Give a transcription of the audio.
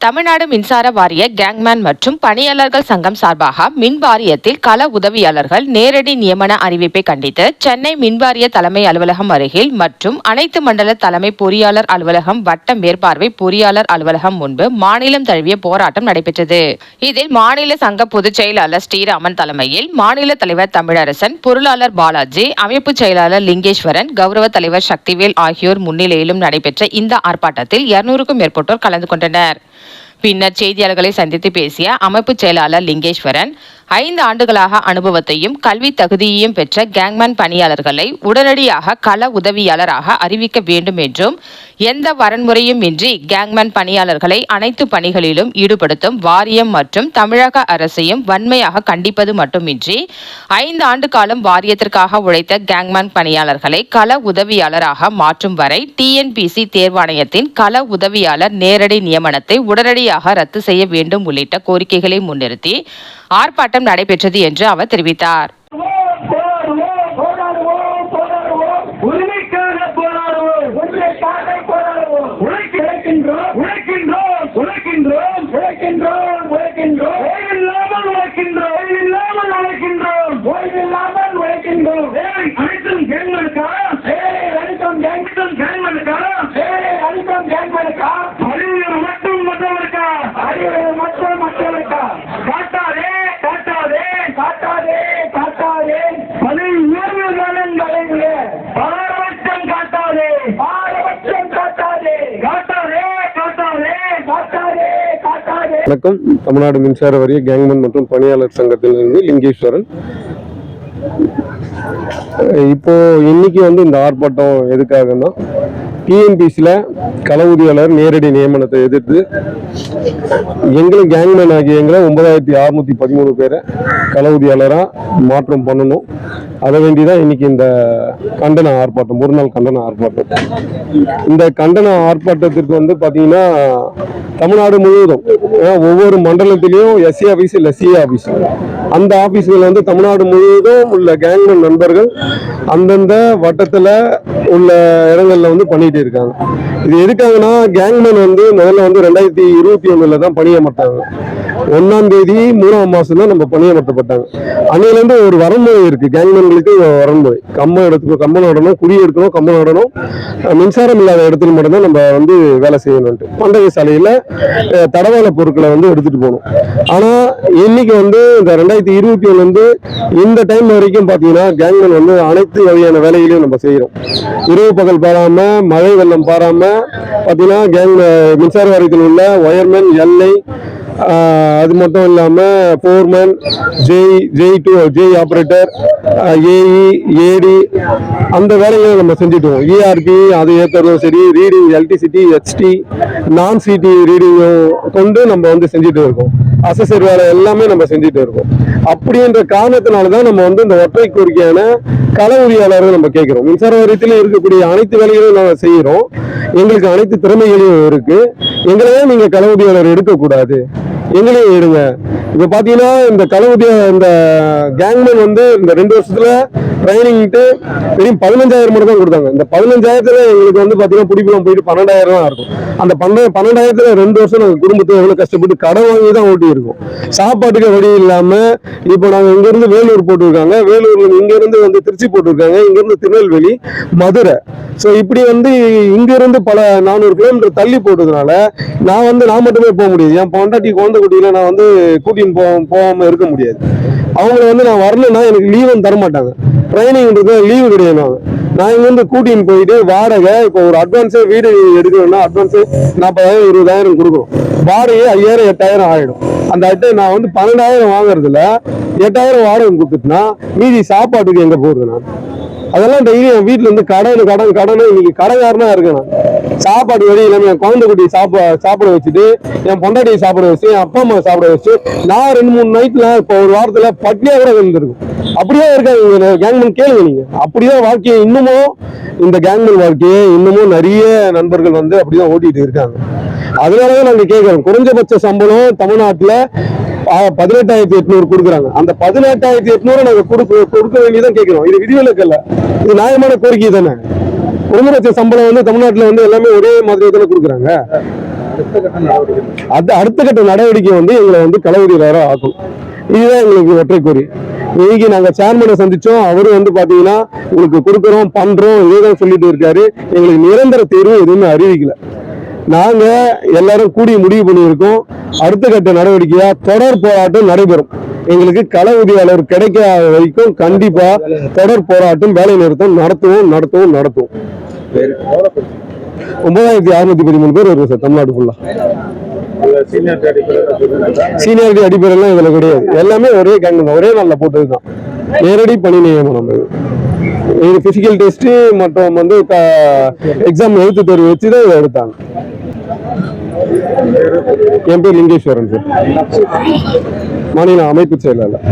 தமிழ்நாடு மின்சார வாரிய கேங்மேன் மற்றும் பணியாளர்கள் சங்கம் சார்பாக மின் வாரியத்தில் கள உதவியாளர்கள் நேரடி நியமன அறிவிப்பை கண்டித்து சென்னை மின்வாரிய தலைமை அலுவலகம் அருகில் மற்றும் அனைத்து மண்டல தலைமை பொறியாளர் அலுவலகம் வட்ட மேற்பார்வை பொறியாளர் அலுவலகம் முன்பு மாநிலம் தழுவிய போராட்டம் நடைபெற்றது. இதில் மாநில சங்க பொதுச் செயலாளர் ஸ்ரீராமன் தலைமையில் மாநில தலைவர் தமிழரசன் பொருளாளர் பாலாஜி அமைப்பு செயலாளர் லிங்கேஸ்வரன் கௌரவ தலைவர் சக்திவேல் ஆகியோர் முன்னிலையிலும் நடைபெற்ற இந்த ஆர்ப்பாட்டத்தில் இருநூறுக்கும் மேற்பட்டோர் கலந்து கொண்டனர். பின்னர் செய்தியாளர்களை சந்தித்து பேசிய அமைப்பு செயலாளர் லிங்கேஸ்வரன் ஐந்து ஆண்டுகளாக அனுபவத்தையும் கல்வி தகுதியையும் பெற்ற கேங்மேன் பணியாளர்களை உடனடியாக கள உதவியாளராக அறிவிக்க வேண்டும் என்றும் எந்த வரன்முறையும் இன்றி கேங்மேன் பணியாளர்களை அனைத்து பணிகளிலும் ஈடுபடுத்தும் வாரியம் மற்றும் தமிழக அரசையும் வன்மையாக கண்டிப்பது மட்டுமின்றி ஐந்து ஆண்டு காலம் வாரியத்திற்காக உழைத்த கேங்மேன் பணியாளர்களை கள உதவியாளராக மாற்றும் வரை டிஎன்பிசி தேர்வாணையத்தின் கள உதவியாளர் நேரடி நியமனத்தை உடனடியாக ரத்து செய்ய வேண்டும் உள்ளிட்ட கோரிக்கைகளை முன்னிறுத்தி ஆர்ப்பாட்டம் நடைபெற்றது என்று அவர் தெரிவித்தார். வணக்கம். தமிழ்நாடு மின்சார வாரிய கேங்மன் மற்றும் பணியாளர் சங்கத்திலிருந்து லிங்கேஸ்வரன். இப்போ இன்னைக்கு வந்து இந்த ஆர்ப்பாட்டம் எதுக்காகன்னா டிஎன்பிசியில் கள நேரடி நியமனத்தை எதிர்த்து எங்களும் கேங்மேன் ஆகிய எங்களை ஒன்பதாயிரத்தி அறுநூத்தி பதிமூணு பேரை கள மாற்றம் பண்ணணும். அதை வேண்டி தான் இன்னைக்கு இந்த கண்டன ஆர்ப்பாட்டம் ஒரு நாள் கண்டன ஆர்ப்பாட்டம். இந்த கண்டன ஆர்ப்பாட்டத்திற்கு வந்து பார்த்தீங்கன்னா தமிழ்நாடு முழுவதும் ஒவ்வொரு மண்டலத்திலையும் எஸ்சி ஆஃபீஸ் இல்லை சிஏ ஆஃபீஸ் அந்த ஆஃபீஸ்கள் வந்து தமிழ்நாடு முழுவதும் உள்ள கேங்மேன் நண்பர்கள் அந்தந்த வட்டத்தில் உள்ள இடங்களில் வந்து பண்ணிட்டு இருக்காங்க. இது எதுக்காகனா கேங்மேன் வந்து முதல்ல வந்து ரெண்டாயிரத்தி இருபத்தி ஒன்றில் தான் பணியமர்த்தாங்க ஒன்னாம் தேதி மூணாம் மாசம் தான் நம்ம பணியமர்த்தப்பட்டாங்க. அன்னையிலேருந்து ஒரு வரன்முறை இருக்கு. கேங்மேன்களுக்கு ஒரு வரன்முறை. கம்பம் எடுத்துக்கணும் கம்பம் நடணும் குடி எடுக்கணும் கம்பம் நடணும். மின்சாரம் இல்லாத இடத்துல மட்டும்தான் நம்ம வந்து வேலை செய்யணும்ட்டு பண்டகை சாலையில தடவாள பொருட்களை வந்து எடுத்துட்டு போகணும். ஆனா இன்னைக்கு வந்து இந்த ரெண்டாயிரத்தி இருபத்தி ஒண்ணுல இந்த டைம் வரைக்கும் பாத்தீங்கன்னா கேங்மேன் வந்து அனைத்து வகையான வேலைகளையும் நம்ம செய்யறோம். இரவு பகல் பாராம மழை வெள்ளம் பாராம பாத்தீங்கன்னா கேங் மின்சார வாரியத்தில் உள்ள ஒயர்மேன் எல்லை அது மட்டும் இல்லாமல் ஃபோர்மேன் ஜெய் ஜெய் டூ ஜெய் ஆப்ரேட்டர் ஏஇ ஏடி அந்த வேலைகளை நம்ம செஞ்சுட்டோம் இஆர்பி அது ஏற்றுறதும் சரி ரீடிங் எல்டிசிட்டி ஹெச்டி நான் சிடி ரீடிங்கும் கொண்டு நம்ம வந்து செஞ்சுட்டு இருக்கோம். அசசர் வேலை எல்லாமே நம்ம செஞ்சுட்டு இருக்கோம். அப்படின்ற காரணத்தினால தான் நம்ம வந்து இந்த ஒற்றை கோரிக்கையான கள உரியாளர்கள் நம்ம கேட்கிறோம். மின்சார வாரியத்தில் இருக்கக்கூடிய அனைத்து வேலைகளும் நம்ம செய்கிறோம். எங்களுக்கு அனைத்து திறமைகளையும் இருக்கு. எங்களையே நீங்கள் கள உரியாளர் எடுக்கக்கூடாது. எங்களையும் எடுங்க இப்போ பார்த்தீங்கன்னா இந்த கள இந்த கேங்மேன் வந்து இந்த ரெண்டு வருஷத்தில் ட்ரைனிங்ட்டு வெறும் பதினஞ்சாயிரம் மட்டும் தான் கொடுத்தாங்க. இந்த பதினஞ்சாயிரத்துல எங்களுக்கு வந்து பார்த்தீங்கன்னா பிடிக்கலாம் போயிட்டு பன்னெண்டாயிரம் தான் இருக்கும். அந்த பன்னெண்டு பன்னெண்டாயிரத்துல ரெண்டு வருஷம் நாங்கள் குடும்பத்தை எவ்வளோ கஷ்டப்பட்டு கடை வாங்கி தான் ஓட்டி இருக்கோம் சாப்பாட்டுக்கு வழி இல்லாமல் இப்போ நாங்கள் இங்கேருந்து வேலூர் போட்டிருக்காங்க. வேலூர்ல இங்கேருந்து வந்து திருச்சி போட்டிருக்காங்க. இங்கேருந்து திருநெல்வேலி மதுரை. ஸோ இப்படி வந்து இங்கேருந்து பல நானூறு கிலோமீட்டர் தள்ளி போட்டதுனால நான் வந்து நான் மட்டுமே போக முடியாது. என் பொண்டாட்டி குழந்தை குட்டியில் நான் வந்து கூட்டின்னு போ போகாமல் இருக்க முடியாது. அவங்கள வந்து நான் வரலன்னா எனக்கு லீவும் தர மாட்டாங்க ட்ரைனிங்ன்றது லீவு கிடையாது நான் நான் இங்க கூட்டின்னு போயிட்டு வாடகை இப்போ ஒரு அட்வான்ஸே வீடு எடுக்கணும்னா அட்வான்ஸே நாற்பதாயிரம் இருபதாயிரம் கொடுக்குறோம் வாடகை ஐயாயிரம் எட்டாயிரம் ஆகிடும் அந்த அட்டை நான் வந்து பன்னெண்டாயிரம் வாங்குறதுல எட்டாயிரம் வாடகை கொடுத்துட்டுனா மீதி சாப்பாட்டுக்கு எங்கே போகிறது நான்? அதெல்லாம் டெய்லி என் வீட்டுல இருந்து கடன் கடன் கடன் இன்னைக்கு கடைக்காரனா இருக்கேன் சாப்பாடு வழி இல்லாம என் குழந்தை குட்டி சாப்பிட சாப்பிட வச்சுட்டு என் பொண்டாட்டியை சாப்பிட வச்சு என் அப்பா அம்மா சாப்பிட வச்சு நான் ரெண்டு மூணு நைட்ல இப்போ ஒரு வாரத்துல பட்னியா கூட இருந்திருக்கும். அப்படியே இருக்காங்க கேங்மேன் கேளுங்க நீங்க. அப்படியே வாழ்க்கையை இன்னமும் இந்த கேங்மேன் வாழ்க்கையை இன்னமும் நிறைய நண்பர்கள் வந்து அப்படிதான் ஓட்டிட்டு இருக்காங்க. அதனாலதான் நாங்க கேட்கிறோம் குறைஞ்சபட்ச சம்பளம் தமிழ்நாட்டுல பதினெட்டாயிரத்தி எட்நூறு கொடுக்குறாங்க. அந்த பதினெட்டாயிரத்தி எட்நூறு நாங்க கொடுக்க கொடுக்க வேண்டியதான் கேட்குறோம். இது விதிவிலக்கு இல்ல இது நியாயமான கோரிக்கை தானே? குறைந்தபட்ச சம்பளம் வந்து தமிழ்நாட்டுல வந்து எல்லாமே ஒரே மாதிரி தானே கொடுக்குறாங்க. அது அடுத்த கட்ட நடவடிக்கை வந்து எங்களை வந்து களவுதியாளராக ஆக்கும். இதுதான் எங்களுக்கு ஒற்றை கோரி இன்னைக்கு நாங்க சேர்மனை சந்திச்சோம். அவரும் வந்து பாத்தீங்கன்னா உங்களுக்கு கொடுக்குறோம் பண்றோம் இதுதான் சொல்லிட்டு இருக்காரு. எங்களுக்கு நிரந்தர தேர்வு எதுவுமே அறிவிக்கல. நாங்க எல்லாரும் கூடி முடிவு பண்ணியிருக்கோம். அடுத்த கட்ட நடவடிக்கையா தொடர் போராட்டம் நடைபெறும். எங்களுக்கு கள உதவியாளர் கிடைக்காத வரைக்கும் கண்டிப்பா தொடர் போராட்டம் வேலை நிறுத்தம் நடத்துவோம் நடத்துவோம் நடத்துவோம். ஒன்பதாயிரத்தி அறுநூத்தி பதிமூணு பேர் வருவோம் சார் தமிழ்நாடு ஃபுல்லா சீனியாரிட்டி அடிப்படையெல்லாம் இதுல கிடையாது. எல்லாமே ஒரே கேங் தான் ஒரே நாளில் போட்டதுதான் நேரடி பணி நியமனம் இது. இது பிசிக்கல் டெஸ்ட் மற்றும் வந்து எக்ஸாம் எழுத்து தேர்வு வச்சு தான் இதை எடுத்தாங்க. என் பேர் லிங்கேஸ்வரன் சார். மாநில அமைப்பு செயலாளர்.